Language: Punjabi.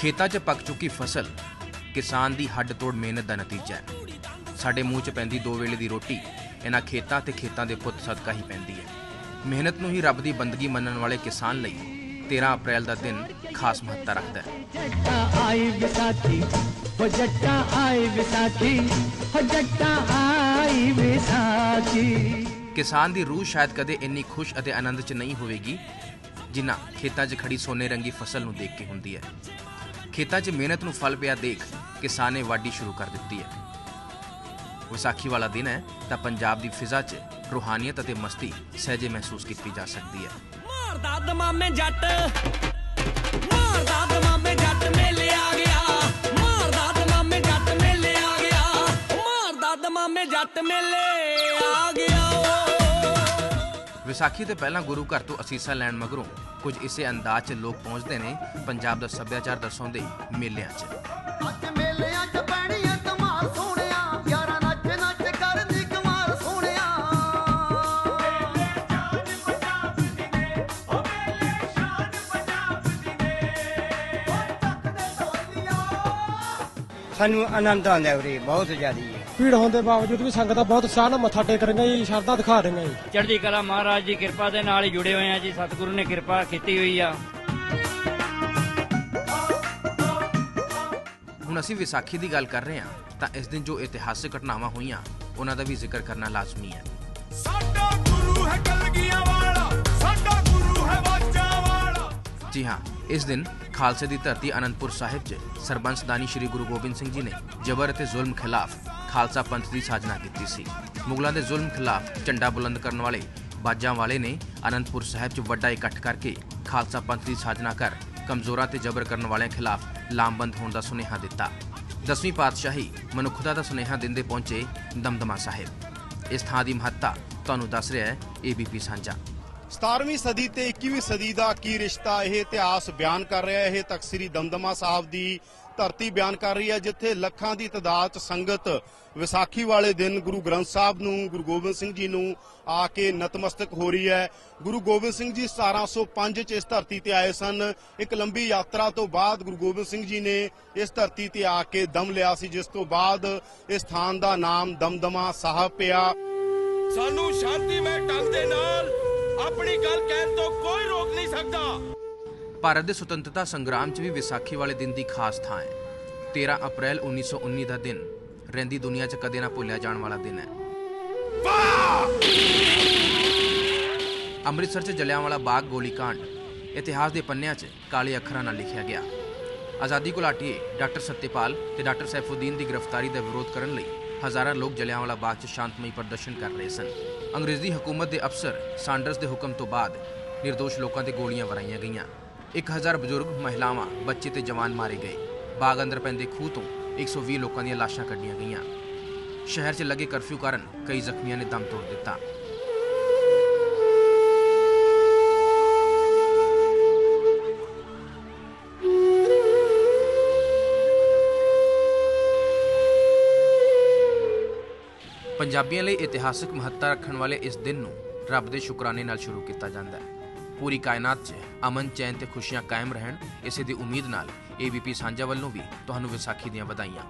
ਖੇਤਾਂ 'ਚ ਪੱਕ ਚੁੱਕੀ ਫਸਲ ਕਿਸਾਨ ਦੀ ਹੱਡ ਤੋੜ ਮਿਹਨਤ ਦਾ ਨਤੀਜਾ ਹੈ। ਸਾਡੇ ਮੂੰਹ 'ਚ ਪੈਂਦੀ ਦੋ ਵੇਲੇ ਦੀ ਰੋਟੀ ਇਹਨਾਂ ਖੇਤਾਂ ਤੇ ਖੇਤਾਂ ਦੇ ਪੁੱਤ ਸਦਕਾ ਹੀ ਪੈਂਦੀ ਹੈ। ਮਿਹਨਤ ਨੂੰ ਹੀ ਰੱਬ ਦੀ ਬੰਦਗੀ ਮੰਨਣ ਵਾਲੇ ਕਿਸਾਨ ਲਈ 13 ਅਪ੍ਰੈਲ ਦਾ ਦਿਨ ਖਾਸ ਮਹੱਤਤਾ ਰੱਖਦਾ ਹੈ। ਜੱਟਾ ਆਈ ਵਿਸਾਖੀ ਹੋ ਜੱਟਾ ਆਈ ਵਿਸਾਖੀ ਹੋ ਜੱਟਾ ਆਈ ਵਿਸਾਖੀ। ਕਿਸਾਨ ਦੀ ਰੂਹ ਸ਼ਾਇਦ ਕਦੇ ਇੰਨੀ ਖੁਸ਼ ਅਤੇ ਆਨੰਦ 'ਚ ਨਹੀਂ ਹੋਵੇਗੀ ਜਿੰਨਾ ਖੇਤਾਂ 'ਚ ਖੜੀ ਸੋਨੇ ਰੰਗੀ ਫਸਲ ਨੂੰ ਦੇਖ ਕੇ ਹੁੰਦੀ ਹੈ। ਖੇਤਾਂ 'ਚ ਮਿਹਨਤ ਨੂੰ ਫਲ ਪਿਆ ਦੇਖ ਕਿਸਾਨ ਨੇ ਵਾਢੀ ਸ਼ੁਰੂ ਕਰ ਦਿੱਤੀ ਹੈ। ਵਿਸਾਖੀ ਵਾਲਾ ਦਿਨ ਹੈ ਤਾਂ ਪੰਜਾਬ ਦੀ ਫਿਜ਼ਾ 'ਚ ਰੂਹਾਨੀਅਤ ਅਤੇ ਮਸਤੀ ਸਹਿਜੇ ਮਹਿਸੂਸ ਕੀਤੀ ਜਾ ਸਕਦੀ ਹੈ। ਮਾਰਦਾ ਦਮਾਮੇ ਜੱਟ ਮਾਰਦਾ ਦਮਾਮੇ ਜੱਟ ਮੇਲੇ ਆ ਗਿਆ। ਮਾਰਦਾ ਦਮਾਮੇ ਜੱਟ ਮੇਲੇ ਆ ਗਿਆ ਮਾਰਦਾ ਦਮਾਮੇ ਜੱਟ ਮੇਲੇ ਆ ਗਿਆ। ਓ ਵਿਸਾਖੀ ਤੋਂ ਪਹਿਲਾਂ ਗੁਰੂ ਘਰ ਤੋਂ ਅਸੀਸਾਂ ਲੈਣ ਮਗਰੋਂ ਕੁਝ ਇਸੇ ਅੰਦਾਜ਼ 'ਚ ਲੋਕ ਪਹੁੰਚਦੇ ਨੇ ਪੰਜਾਬ ਦਾ ਸੱਭਿਆਚਾਰ ਦਰਸਾਉਂਦੇ ਮੇਲਿਆਂ 'ਚ। ਅੱਜ ਮੇਲਿਆਂ 'ਚ ਪੈਣੀ ਐ ਧਮਾਲ ਸੋਹਣਿਆ ਯਾਰਾਂ ਨੱਚ ਨੱਚ ਕਰਦੀ ਕਮਾਲ ਸੋਹਣਿਆ। ਸਾਨੂੰ ਆਨੰਦ ਆਉਂਦਾ ਉਰੇ ਬਹੁਤ ਜ਼ਿਆਦਾ। ਭੀੜ ਹੋਣ ਦੇ ਬਾਵਜੂਦ ਵੀ ਸੰਗਤਾਂ ਬਹੁਤ ਉਤਸ਼ਾਹ ਨਾਲ ਮੱਥਾ ਟੇਕ ਰਹੀਆਂ ਜੀ ਸ਼ਰਧਾ ਦਿਖਾ ਰਹੀਆਂ ਜੀ। ਚੜ੍ਹਦੀ ਕਲਾ ਮਹਾਰਾਜ ਦੀ ਕਿਰਪਾ ਦੇ ਨਾਲ ਹੀ ਜੁੜੇ ਹੋਏ ਆ ਜੀ ਸਤਿਗੁਰੂ ਨੇ ਕਿਰਪਾ ਕੀਤੀ ਹੋਈ ਆ। ਹੁਣ ਅਸੀਂ ਵਿਸਾਖੀ ਦੀ ਗੱਲ ਕਰ ਰਹੇ ਹਾਂ ਤਾਂ ਇਸ ਦਿਨ ਜੋ ਇਤਿਹਾਸਕ ਘਟਨਾਵਾਂ ਹੋਈਆਂ ਉਹਨਾਂ ਦਾ ਵੀ ਜ਼ਿਕਰ ਕਰਨਾ ਲਾਜ਼ਮੀ ਹੈ। ਸਾਡਾ ਗੁਰੂ ਹੈ ਕਲਗੀਆਂ ਵਾਲਾ ਸਾਡਾ ਗੁਰੂ ਹੈ ਵਾਜਾਂ ਵਾਲਾ ਜੀ ਹਾਂ ਇਸ ਦਿਨ ਖਾਲਸੇ ਦੀ ਧਰਤੀ ਅਨੰਦਪੁਰ ਸਾਹਿਬ 'ਚ ਸਰਬੰਸ ਦਾਨੀ ਸ੍ਰੀ ਗੁਰੂ ਗੋਬਿੰਦ ਸਿੰਘ ਜੀ ਨੇ ਜ਼ਬਰ ਅਤੇ ਜ਼ੁਲਮ ਖਿਲਾਫ ਖਾਲਸਾ ਪੰਥ ਦੀ ਸਾਜਨਾ ਕੀਤੀ ਸੀ। ਮੁਗਲਾਂ ਦੇ ਜ਼ੁਲਮ ਖਿਲਾਫ ਝੰਡਾ ਬੁਲੰਦ ਕਰਨ ਵਾਲੇ ਬਾਜਾਂ ਵਾਲੇ ਨੇ ਅਨੰਦਪੁਰ ਸਾਹਿਬ 'ਚ ਵੱਡਾ ਇਕੱਠ ਕਰਕੇ ਖਾਲਸਾ ਪੰਥ ਦੀ ਸਾਜਨਾ ਕਰ ਕਮਜ਼ੋਰਾਂ ਤੇ ਜ਼ਬਰ ਕਰਨ ਵਾਲਿਆਂ ਖਿਲਾਫ ਲਾਮਬੰਦ ਹੋਣ ਦਾ ਸੁਨੇਹਾ ਦਿੱਤਾ। ਦਸਵੀਂ ਪਾਤਸ਼ਾਹੀ ਮਨੁੱਖਤਾ ਦਾ ਸੁਨੇਹਾ ਦਿੰਦੇ ਪਹੁੰਚੇ ਦਮਦਮਾ ਸਾਹਿਬ। ਇਸ ਥਾਂ ਦੀ ਮਹੱਤਤਾ ਤੁਹਾਨੂੰ ਦੱਸ ਰਿਹਾ ਹੈ ਏਬੀਪੀ ਸਾਂਝਾ। 17ਵੀਂ ਸਦੀ ਤੇ 21ਵੀਂ ਸਦੀ ਦਾ ਕੀ ਰਿਸ਼ਤਾ ਇਹ ਇਤਿਹਾਸ ਬਿਆਨ ਕਰ ਰਿਹਾ ਹੈ? ਇਹ ਦਮਦਮਾ ਸਾਹਿਬ ਦੀ ਧਰਤੀ ਬਿਆਨ ਕਰ ਰਹੀ ਹੈ, ਜਿੱਥੇ ਲੱਖਾਂ ਦੀ ਤਦਾਦ ਚ ਸੰਗਤ ਵਿਸਾਖੀ ਵਾਲੇ ਦਿਨ ਗੁਰੂ ਗ੍ਰੰਥ ਸਾਹਿਬ ਨੂੰ, ਗੁਰੂ ਗੋਬਿੰਦ ਸਿੰਘ ਜੀ ਨੂੰ ਆ ਕੇ ਨਤਮਸਤਕ ਹੋ ਰਹੀ ਹੈ। ਗੁਰੂ ਗੋਬਿੰਦ ਸਿੰਘ ਜੀ 1705 ਚ ਇਸ ਧਰਤੀ ਤੇ ਆਏ ਸਨ। ਇੱਕ ਲੰਬੀ ਯਾਤਰਾ ਤੋਂ ਬਾਅਦ ਗੁਰੂ ਗੋਬਿੰਦ ਸਿੰਘ ਜੀ ਨੇ ਇਸ ਧਰਤੀ ਤੇ ਆ ਕੇ ਦਮ ਲਿਆ ਸੀ, ਜਿਸ ਤੋਂ ਬਾਅਦ ਇਸ ਸਥਾਨ ਦਾ ਨਾਮ ਦਮਦਮਾ ਸਾਹਿਬ ਪਿਆ। ਸਾਨੂੰ ਸ਼ਾਂਤੀਮੈ ਢੰਗ ਦੇ ਨਾਲ ਆਪਣੀ ਗੱਲ ਕਹਿਣ ਤੋਂ ਕੋਈ ਰੋਕ ਨਹੀਂ ਸਕਦਾ। ਭਾਰਤ ਦੇ ਸੁਤੰਤਰਤਾ ਸੰਗਰਾਮ 'ਚ ਵੀ ਵਿਸਾਖੀ ਵਾਲੇ ਦਿਨ ਦੀ ਖਾਸ ਥਾਂ ਹੈ। 13 ਅਪ੍ਰੈਲ 1919 ਦਾ ਦਿਨ, ਰਹਿੰਦੀ ਦੁਨੀਆ 'ਚ ਕਦੇ ਨਾ ਭੁੱਲਿਆ ਜਾਣ ਵਾਲਾ ਦਿਨ ਹੈ। ਅੰਮ੍ਰਿਤਸਰ 'ਚ ਜਲਿਆਂਵਾਲਾ ਬਾਗ ਗੋਲੀकांड ਇਤਿਹਾਸ ਦੇ ਪੰਨਿਆਂ 'ਚ ਕਾਲੇ ਅੱਖਰਾਂ ਨਾਲ ਲਿਖਿਆ ਗਿਆ। ਆਜ਼ਾਦੀ ਘੁਲਾਟੀਏ, ਡਾਕਟਰ ਸਤਿਪਾਲ ਤੇ ਡਾਕਟਰ ਸੈਫੁਦੀਨ ਦੀ ਗ੍ਰਿਫਤਾਰੀ ਦਾ ਵਿਰੋਧ ਕਰਨ ਲਈ ਹਜ਼ਾਰਾਂ ਲੋਕ ਜਲਿਆਂਵਾਲਾ ਬਾਗ 'ਚ ਸ਼ਾਂਤਮਈ ਪ੍ਰਦਰਸ਼ਨ ਕਰ ਰਹੇ ਸਨ। ਅੰਗਰੇਜ਼ੀ ਹਕੂਮਤ ਦੇ ਅਫਸਰ, ਸਾਂਡਰਸ ਦੇ ਹੁਕਮ ਤੋਂ ਬਾਅਦ ਨਿਰਦੋਸ਼ ਲੋਕਾਂ ਤੇ ਗੋਲੀਆਂ ਵਰਾਈਆਂ ਗਈਆਂ। 1000 ਬਜ਼ੁਰਗ ਮਹਿਲਾਵਾਂ, ਬੱਚੇ ਤੇ ਜਵਾਨ ਮਾਰੇ ਗਏ। ਬਾਗ ਅੰਦਰ ਪੈਂਦੇ ਖੂਹ ਤੋਂ 120 ਲੋਕਾਂ ਦੀਆਂ ਲਾਸ਼ਾਂ ਕੱਢੀਆਂ ਗਈਆਂ। ਸ਼ਹਿਰ 'ਚ ਲੱਗੇ ਕਰਫਿਊ ਕਾਰਨ ਕਈ ਜ਼ਖਮੀਆਂ ਨੇ ਦਮ ਤੋੜ ਦਿੱਤਾ। ਪੰਜਾਬੀਆਂ ਲਈ ਇਤਿਹਾਸਕ ਮਹੱਤਤਾ ਰੱਖਣ ਵਾਲੇ ਇਸ ਦਿਨ ਨੂੰ ਰੱਬ ਦੇ ਸ਼ੁਕਰਾਨੇ ਨਾਲ ਸ਼ੁਰੂ ਕੀਤਾ ਜਾਂਦਾ ਹੈ। ਪੂਰੀ ਕਾਇਨਾਤ 'ਚ ਅਮਨ, ਚੈਨ ਤੇ ਖੁਸ਼ੀਆਂ ਕਾਇਮ ਰਹਿਣ, ਇਸੇ ਦੀ ਉਮੀਦ ਨਾਲ ਏਬੀਪੀ ਸਾਂਝਾ ਵੱਲੋਂ ਵੀ ਤੁਹਾਨੂੰ ਵਿਸਾਖੀ ਦੀਆਂ ਵਧਾਈਆਂ।